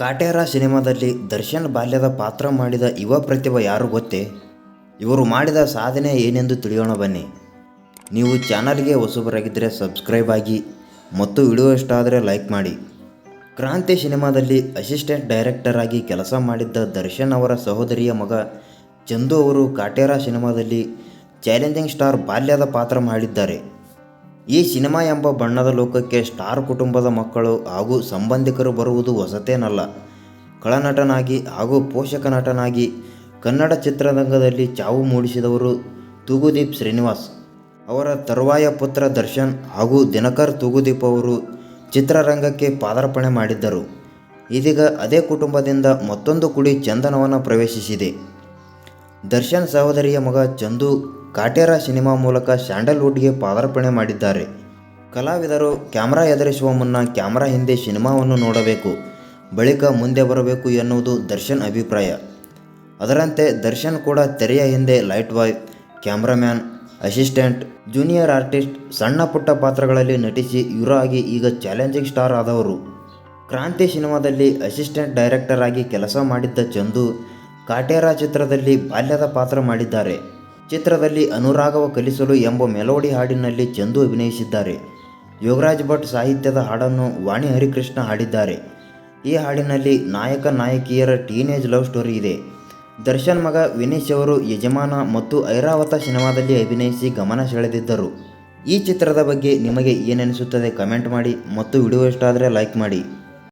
ಕಾಟೇರ ಸಿನಿಮಾದಲ್ಲಿ ದರ್ಶನ್ ಬಾಲ್ಯದ ಪಾತ್ರ ಮಾಡಿದ ಯುವ ಪ್ರತಿಭೆ ಯಾರು ಗೊತ್ತೇ? ಇವರು ಮಾಡಿದ ಸಾಧನೆ ಏನೆಂದು ತಿಳಿಯೋಣ ಬನ್ನಿ. ನೀವು ಚಾನಲ್ಗೆ ಹೊಸಬರಾಗಿದ್ದರೆ ಸಬ್ಸ್ಕ್ರೈಬ್ ಆಗಿ ಮತ್ತು ವಿಡಿಯೋ ಇಷ್ಟ ಆದರೆ ಲೈಕ್ ಮಾಡಿ. ಕ್ರಾಂತಿ ಸಿನಿಮಾದಲ್ಲಿ ಅಸಿಸ್ಟೆಂಟ್ ಡೈರೆಕ್ಟರ್ ಆಗಿ ಕೆಲಸ ಮಾಡಿದ್ದ ದರ್ಶನ್ ಅವರ ಸಹೋದರಿಯ ಮಗ ಚಂದು ಅವರು ಕಾಟೇರ ಸಿನಿಮಾದಲ್ಲಿ ಚಾಲೆಂಜಿಂಗ್ ಸ್ಟಾರ್ ಬಾಲ್ಯದ ಪಾತ್ರ ಮಾಡಿದ್ದಾರೆ. ಈ ಸಿನಿಮಾ ಎಂಬ ಬಣ್ಣದ ಲೋಕಕ್ಕೆ ಸ್ಟಾರ್ ಕುಟುಂಬದ ಮಕ್ಕಳು ಹಾಗೂ ಸಂಬಂಧಿಕರು ಬರುವುದು ಹೊಸತೇನಲ್ಲ. ಖಳನಟನಾಗಿ ಹಾಗೂ ಪೋಷಕ ನಟನಾಗಿ ಕನ್ನಡ ಚಿತ್ರರಂಗದಲ್ಲಿ ಚಾವು ಮೂಡಿಸಿದವರು ತೂಗುದೀಪ್ ಶ್ರೀನಿವಾಸ್. ಅವರ ತರುವಾಯ ಪುತ್ರ ದರ್ಶನ್ ಹಾಗೂ ದಿನಕರ್ ತೂಗುದೀಪ್ ಅವರು ಚಿತ್ರರಂಗಕ್ಕೆ ಪಾದಾರ್ಪಣೆ ಮಾಡಿದ್ದರು. ಇದೀಗ ಅದೇ ಕುಟುಂಬದಿಂದ ಮತ್ತೊಂದು ಕುಡಿ ಚಂದನವನ ಪ್ರವೇಶಿಸಿದೆ. ದರ್ಶನ್ ಸಹೋದರಿಯ ಮಗ ಚಂದು ಕಾಟೇರ ಸಿನಿಮಾ ಮೂಲಕ ಸ್ಯಾಂಡಲ್ವುಡ್ಗೆ ಪಾದಾರ್ಪಣೆ ಮಾಡಿದ್ದಾರೆ. ಕಲಾವಿದರು ಕ್ಯಾಮರಾ ಎದುರಿಸುವ ಮುನ್ನ ಕ್ಯಾಮರಾ ಹಿಂದೆ ಸಿನಿಮಾವನ್ನು ನೋಡಬೇಕು, ಬಳಿಕ ಮುಂದೆ ಬರಬೇಕು ಎನ್ನುವುದು ದರ್ಶನ್ ಅಭಿಪ್ರಾಯ. ಅದರಂತೆ ದರ್ಶನ್ ಕೂಡ ತೆರೆಯ ಹಿಂದೆ light boy, cameraman, assistant, junior artist, ಸಣ್ಣ ಪುಟ್ಟ ಪಾತ್ರಗಳಲ್ಲಿ ನಟಿಸಿ ಇವರು ಆಗಿ ಈಗ ಚಾಲೆಂಜಿಂಗ್ ಸ್ಟಾರ್ ಆದವರು. ಕ್ರಾಂತಿ ಸಿನಿಮಾದಲ್ಲಿ ಅಸಿಸ್ಟೆಂಟ್ ಡೈರೆಕ್ಟರ್ ಆಗಿ ಕೆಲಸ ಮಾಡಿದ್ದ ಚಂದು ಕಾಟೇರ ಚಿತ್ರದಲ್ಲಿ ಬಾಲ್ಯದ ಪಾತ್ರ ಮಾಡಿದ್ದಾರೆ. ಚಿತ್ರದಲ್ಲಿ ಅನುರಾಗವ ಕಲಿಸಲು ಎಂಬ ಮೆಲೋಡಿ ಹಾಡಿನಲ್ಲಿ ಚಂದು ಅಭಿನಯಿಸಿದ್ದಾರೆ. ಯೋಗರಾಜ್ ಭಟ್ ಸಾಹಿತ್ಯದ ಹಾಡನ್ನು ವಾಣಿ ಹರಿಕೃಷ್ಣ ಹಾಡಿದ್ದಾರೆ. ಈ ಹಾಡಿನಲ್ಲಿ ನಾಯಕ ನಾಯಕಿಯರ ಟೀನೇಜ್ ಲವ್ ಸ್ಟೋರಿ ಇದೆ. ದರ್ಶನ್ ಮಗ ವಿನೀಶ್ ಅವರು ಯಜಮಾನ ಮತ್ತು ಐರಾವತ ಸಿನಿಮಾದಲ್ಲಿ ಅಭಿನಯಿಸಿ ಗಮನ ಸೆಳೆದಿದ್ದರು. ಈ ಚಿತ್ರದ ಬಗ್ಗೆ ನಿಮಗೆ ಏನೆನಿಸುತ್ತದೆ ಕಮೆಂಟ್ ಮಾಡಿ ಮತ್ತು ವಿಡಿಯೋ ಇಷ್ಟ ಆದರೆ ಲೈಕ್ ಮಾಡಿ.